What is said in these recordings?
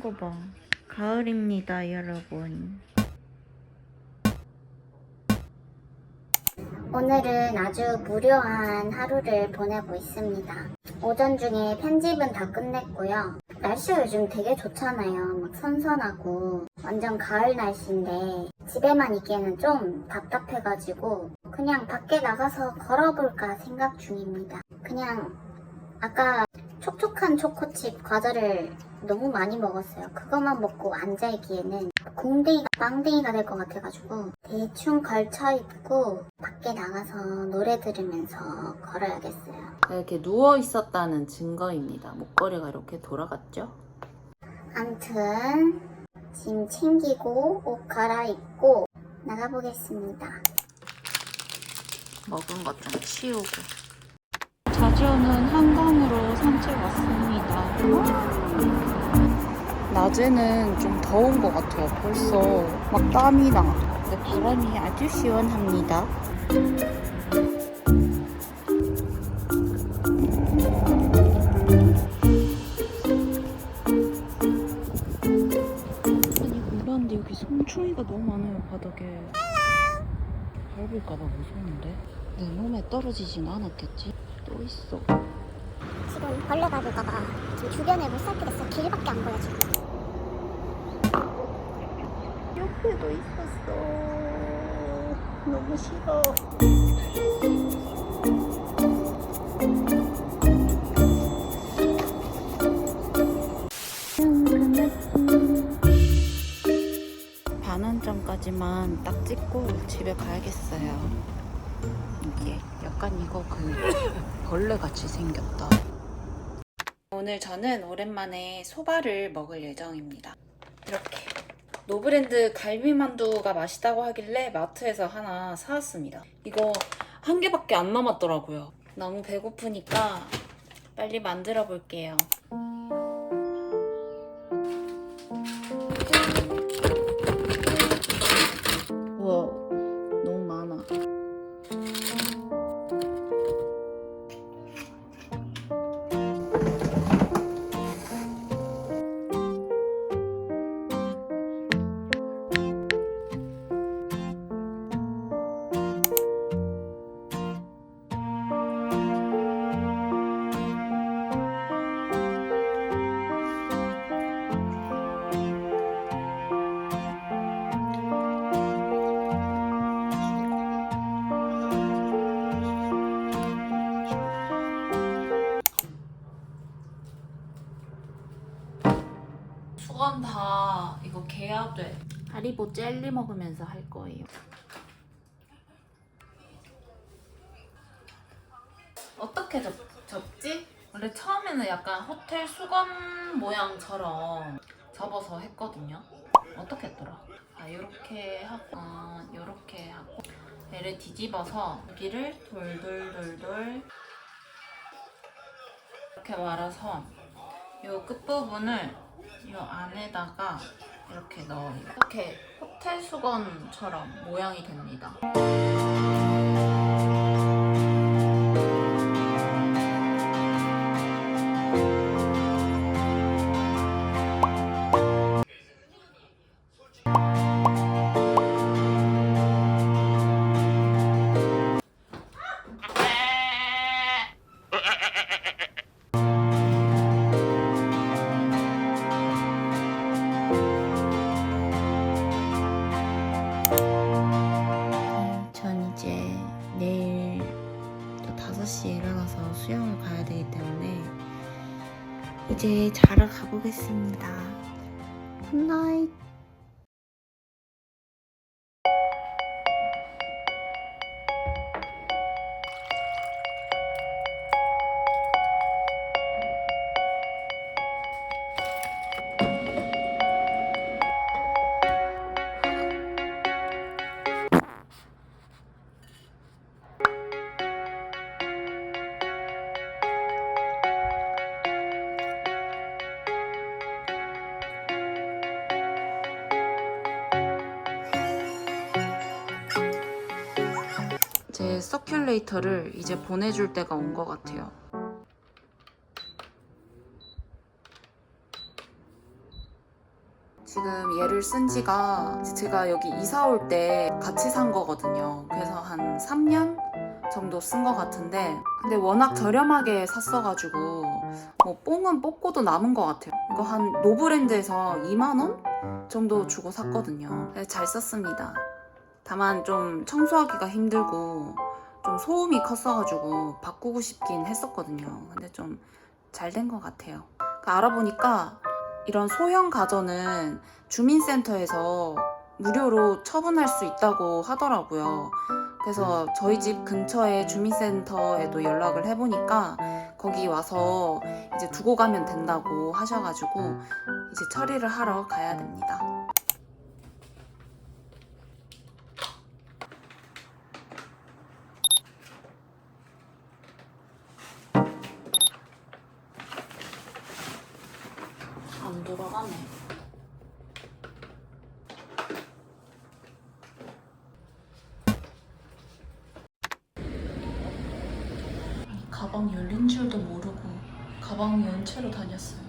거 봐. 가을입니다, 여러분. 오늘은 아주 무료한 하루를 보내고 있습니다. 오전 중에 편집은 다 끝냈고요. 날씨가 요즘 되게 좋잖아요. 막 선선하고 완전 가을 날씨인데 집에만 있기에는 좀 답답해가지고 그냥 밖에 나가서 걸어볼까 생각 중입니다. 그냥 아까 촉촉한 초코칩 과자를 너무 많이 먹었어요. 그것만 먹고 앉아있기에는 공댕이가 빵댕이가 될 것 같아가지고 대충 걸쳐 입고 밖에 나가서 노래 들으면서 걸어야겠어요. 이렇게 누워 있었다는 증거입니다. 목걸이가 이렇게 돌아갔죠? 암튼 짐 챙기고 옷 갈아입고 나가보겠습니다. 먹은 것 좀 치우고. 자주 오는 한강으로 산책 왔습니다. 낮에는 좀 더운 것 같아요. 벌써 막 땀이 나. 근데 바람이 아주 시원합니다. 아니 몰랐는데 여기 송충이가 너무 많아요 바닥에. 밟을까봐 무서운데. 내 몸에 떨어지진 않았겠지? 또 있어. 지금 벌레 밟을까봐 지금 주변에 못 살피겠어. 길밖에 안 보여 지금. 옆에도 있었어. 너무 싫어. 반환점까지만 딱 찍고 집에 가야겠어요. 이게 약간 이거 그 벌레 같이 생겼다. 오늘 저는 오랜만에 소바를 먹을 예정입니다. 이렇게 노브랜드 갈비만두가 맛있다고 하길래 마트에서 하나 사왔습니다. 이거 한 개밖에 안 남았더라고요. 너무 배고프니까 빨리 만들어 볼게요. 하리보 젤리 먹으면서 할 거예요. 어떻게 접, 접지? 원래 처음에는 약간 호텔 수건 모양처럼 접어서 했거든요. 어떻게 했더라? 아, 요렇게 하고, 아, 요렇게 하고, 얘를 뒤집어서 여기를 돌돌돌돌 이렇게 말아서 요 끝부분을 이 안에다가 이렇게 넣어요. 이렇게 호텔 수건처럼 모양이 됩니다. 이제 자러 가보겠습니다. 굿나잇. 서큘레이터를 이제 보내줄 때가 온 것 같아요. 지금 얘를 쓴 지가 제가 여기 이사 올 때 같이 산 거거든요. 그래서 한 3년 정도 쓴 것 같은데 근데 워낙 저렴하게 샀어가지고 뭐 뽕은 뽑고도 남은 것 같아요. 이거 한 노브랜드에서 2만 원 정도 주고 샀거든요. 그래서 잘 썼습니다. 다만 좀 청소하기가 힘들고 좀 소음이 컸어가지고 바꾸고 싶긴 했었거든요. 근데 좀 잘 된 것 같아요. 그러니까 알아보니까 이런 소형 가전은 주민센터에서 무료로 처분할 수 있다고 하더라고요. 그래서 저희 집 근처에 주민센터에도 연락을 해보니까 거기 와서 이제 두고 가면 된다고 하셔가지고 이제 처리를 하러 가야 됩니다. 안 돌아가네. 가방 열린 줄도 모르고 가방 연 채로 다녔어요.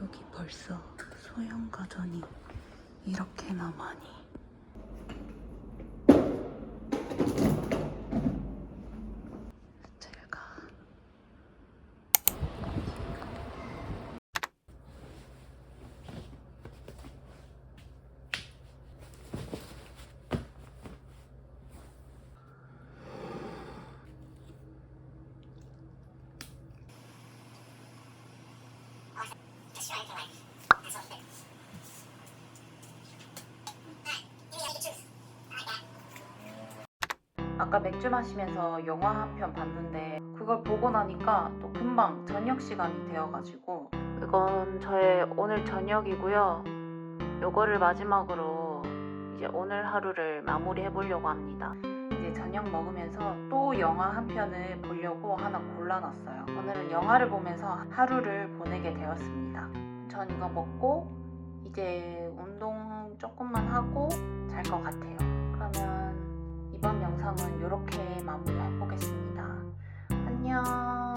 여기 벌써 소형 가전이 이렇게나 많이. 아까 맥주 마시면서 영화 한 편 봤는데 그걸 보고 나니까 또 금방 저녁 시간이 되어가지고 이건 저의 오늘 저녁이고요. 요거를 마지막으로 이제 오늘 하루를 마무리해 보려고 합니다. 이제 저녁 먹으면서 또 영화 한 편을 보려고 하나 골라놨어요. 오늘은 영화를 보면서 하루를 보내게 되었습니다. 전 이거 먹고 이제 운동 조금만 하고 잘 것 같아요. 그러면 이번 영상은 이렇게 마무리해 보겠습니다. 안녕.